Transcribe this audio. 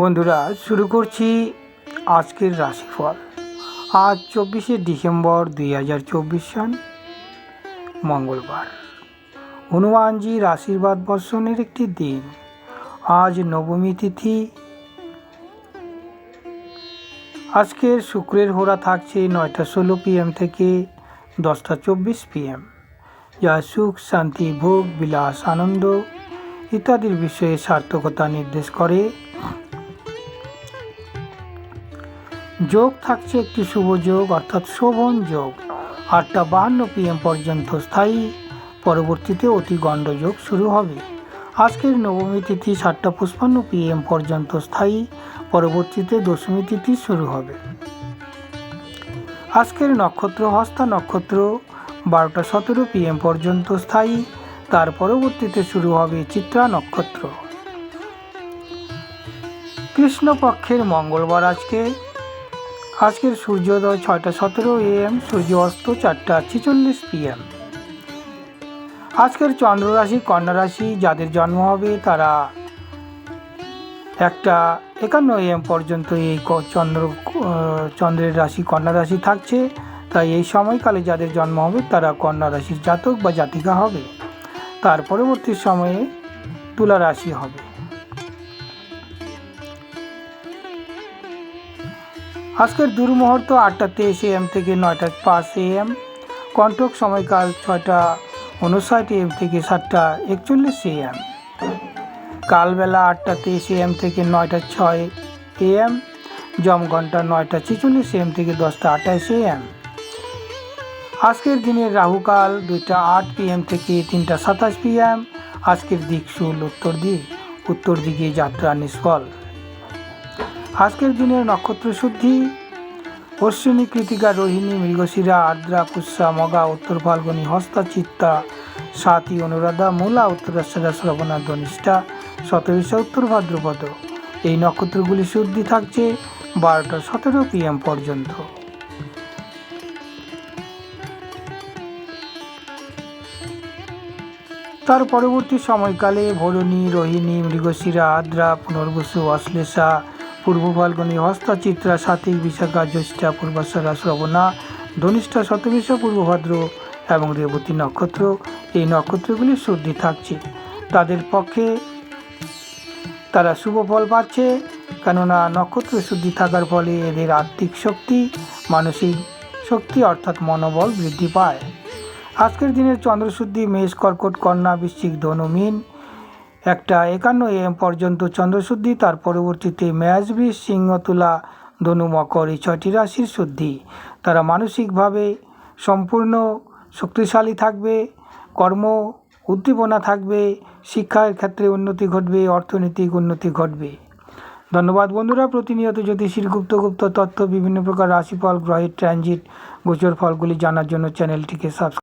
বন্ধুরা, শুরু করছি আজকের রাশিফল। আজ চব্বিশে ডিসেম্বর দুই হাজার চব্বিশ সন মঙ্গলবার। হনুমানজির আশীর্বাদ বর্ষণের একটি দিন। আজ নবমী তিথি। আজকের শুক্রের হোরা থাকছে নয়টা ষোলো পিএম থেকে দশটা চব্বিশ পিএম যা সুখ, শান্তি, ভোগ, বিলাস, আনন্দ ইত্যাদির বিষয়ে সার্থকতা নির্দেশ করে। যোগ থাকছে একটি শুভ যোগ, অর্থাৎ শোভন যোগ। আটটা বাহান্ন পিএম পর্যন্ত স্থায়ী। পরবর্তীতে অতি গণ্ডযোগ শুরু হবে। আজকের নবমী তিথি সাতটা পুষ্পান্ন পিএম পর্যন্ত স্থায়ী। পরবর্তীতে দশমী তিথি শুরু হবে। আজকের নক্ষত্র, হস্তা নক্ষত্র, বারোটা সতেরো পিএম পর্যন্ত স্থায়ী। তার পরবর্তীতে শুরু হবে চিত্রা নক্ষত্র। কৃষ্ণপক্ষের মঙ্গলবার আজকে। আজকের সূর্যোদয় ছয়টা সতেরো এএম সূর্য অস্ত চারটা ছেচল্লিশ পিএম আজকের চন্দ্ররাশি কন্যা রাশি যাদের জন্ম হবে তারা একটা একান্ন এএম পর্যন্ত এই চন্দ্র চন্দ্রের রাশি কন্যা রাশি থাকছে। তাই এই সময়কালে যাদের জন্ম হবে তারা কন্যা রাশির জাতক বা জাতিকা হবে। তার পরবর্তী সময়ে তুলা রাশি হবে। আজকের দুর্মুহূর্ত আটটা তেইশ এম থেকে নয়টা পাঁচ এম। কণ্টক সময়কাল ছয়টা উনষাট এম থেকে সাতটা একচল্লিশ এম। কালবেলা আটটা তেইশ এম থেকে নয়টা ছয় এম। জমঘণ্টা নয়টা ছেচল্লিশ এম থেকে দশটা আঠাশ এম। আজকের দিনের রাহুকাল দুইটা আট পিএম থেকে তিনটা সাতাশ পিএম। আজকের দিক শুল উত্তর দিক, উত্তর দিকে যাত্রা নিষ্ফল। আজকের দিনের নক্ষত্র শুদ্ধি। অশ্বিনী কৃতিকা রোহিণী, মৃগশিরা, আর্দ্রা, পুষ্যা, মগা, উত্তর ফাল্গুনী, হস্তা, চিত্তা, সাতী, অনুরাধা, মূলা উত্তরাশারা শ্রবণা, ধনিষ্ঠা শতবিশা উত্তর ভাদ্রপদ। এই নক্ষত্রগুলি শুদ্ধি থাকছে বারোটা সতেরো পিএম পর্যন্ত। তার পরবর্তী সময়কালে ভরণী রোহিণী, মৃগশিরা আদ্রা পুনর্বসু, অশ্লেষা পূর্ব ফাল্গুনী হস্তচিত্রা সাতিক বিশাখা জ্যৈষ্ঠা পূর্বাশারা শ্রবণা, ধনিষ্ঠা শতবিশা পূর্বভাদ্র এবং রেবতী নক্ষত্র। এই নক্ষত্রগুলি শুদ্ধি থাকছে। তাদের পক্ষে তারা শুভ ফল পাচ্ছে, কেননা নক্ষত্র শুদ্ধি থাকার ফলে এদের আর্থিক শক্তি, মানসিক শক্তি অর্থাৎ মনোবল বৃদ্ধি পায়। আজকের দিনের চন্দ্রশুদ্ধি, মেষ, কর্কট, কন্যা, বৃশ্চিক, ধনু, মিন একটা একান্ন এম পর্যন্ত চন্দ্রশুদ্ধি, তার পরবর্তীতে ম্যাজবৃষ সিংহ তুলা ধনু মকর এই ছয়টি রাশির শুদ্ধি। তারা মানসিকভাবে সম্পূর্ণ শক্তিশালী থাকবে, কর্ম উদ্দীপনা থাকবে, শিক্ষার ক্ষেত্রে উন্নতি ঘটবে, অর্থনৈতিক উন্নতি ঘটবে। ধন্যবাদ বন্ধুরা, প্রতিনিয়ত জ্যোতিষীর গুপ্ত গুপ্ত তথ্য, বিভিন্ন প্রকার রাশিফল, গ্রহের ট্রানজিট গোচর ফলগুলি জানার জন্য চ্যানেলটিকে সাবস্ক্রাইব